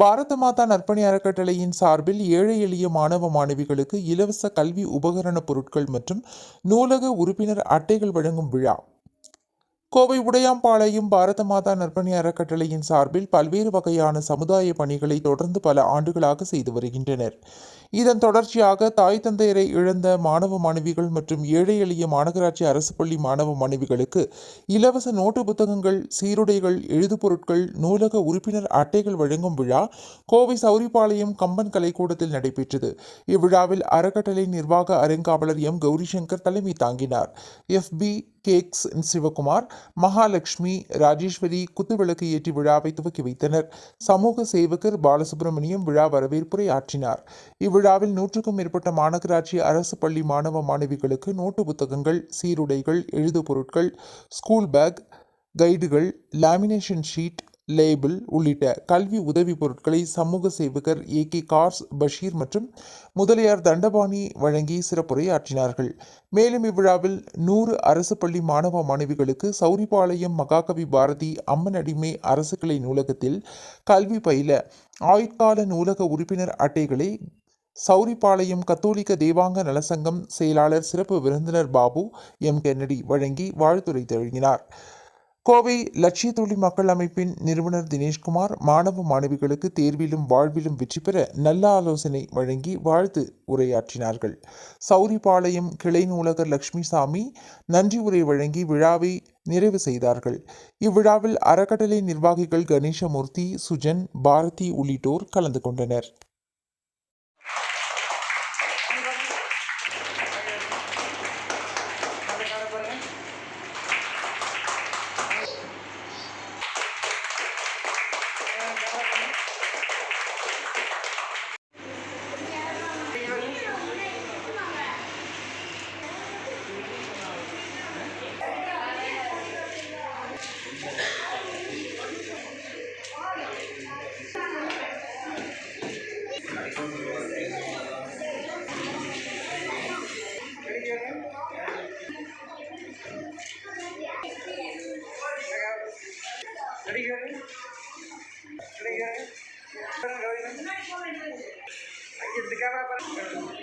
பாரத மாதா நற்பணி அறக்கட்டளையின் சார்பில் ஏழை எளிய மாணவ மாணவிகளுக்கு இலவச கல்வி உபகரணப் பொருட்கள் மற்றும் நூலக உறுப்பினர் அட்டைகள் வழங்கும் விழா. கோவை உடையாம்பாளையம் பாரத மாதா நற்பணி அறக்கட்டளையின் சார்பில் பல்வேறு வகையான சமுதாய பணிகளை தொடர்ந்து பல ஆண்டுகளாக செய்து வருகின்றனர். இதன் தொடர்ச்சியாக தாய் தந்தையரை இழந்த மாணவ மாணவிகள் மற்றும் ஏழை எளிய மாநகராட்சி அரசு பள்ளி மாணவ மாணவிகளுக்கு இலவச நோட்டு புத்தகங்கள் சீருடைகள் எழுதுபொருட்கள் நூலக உறுப்பினர் அட்டைகள் வழங்கும் விழா கோவை சௌரிபாளையம் கம்பன் கலைக்கூடத்தில் நடைபெற்றது. இவ்விழாவில் அறக்கட்டளை நிர்வாக அறங்காவலர் எம். கௌரிசங்கர் தலைமை தாங்கினார். எஃப்பி கேக்ஸ் சிவகுமார் மகாலட்சுமி ராஜேஸ்வரி குத்துவிளக்கு ஏற்றி விழாவை துவக்கி வைத்தனர். சமூக சேவகர் பாலசுப்ரமணியம் விழா வரவேற்புரை ஆற்றினார். இவ்விழாவில் நூற்றுக்கும் மேற்பட்ட மாநகராட்சி அரசு பள்ளி மாணவ மாணவிகளுக்கு நோட்டு புத்தகங்கள் சீருடைகள் எழுது பொருட்கள் ஸ்கூல் பேக் கைடுகள் லேமினேஷன் ஷீட் லேபிள் உள்ளிட்ட கல்வி உதவி பொருட்களை சமூக சேவகர் ஏ கே கார்ஸ் பஷீர் மற்றும் முதலியார் தண்டபாணி வழங்கி சிறப்புரையாற்றினார்கள். மேலும் இவ்விழாவில் நூறு அரசு பள்ளி மாணவ மாணவிகளுக்கு சௌரிபாளையம் மகாகவி பாரதி அம்மன் அடிமை அரசு கிளை நூலகத்தில் கல்வி பயில ஆயுட்கால நூலக உறுப்பினர் அட்டைகளை சௌரிபாளையம் கத்தோலிக்க தேவாங்க நலசங்கம் செயலாளர் சிறப்பு விருந்தினர் பாபு எம் கென்னடி வழங்கி வாழ்த்துரை வழங்கினார் கோவை லட்சிய தொழில் மக்கள் அமைப்பின் நிறுவனர் தினேஷ்குமார் மாணவ மாணவிகளுக்கு தேர்விலும் வாழ்விலும் வெற்றி பெற நல்ல ஆலோசனை வழங்கி வாழ்த்து உரையாற்றினார்கள். சௌரிபாளையம் கிளை நூலகர் லக்ஷ்மிசாமி நன்றி உரை வழங்கி விழாவை நிறைவு செய்தார்கள். இவ்விழாவில் அறக்கட்டளை நிர்வாகிகள் கணேசமூர்த்தி சுஜன் பாரதி உள்ளிட்டோர் கலந்து கொண்டனர். कैमरा पर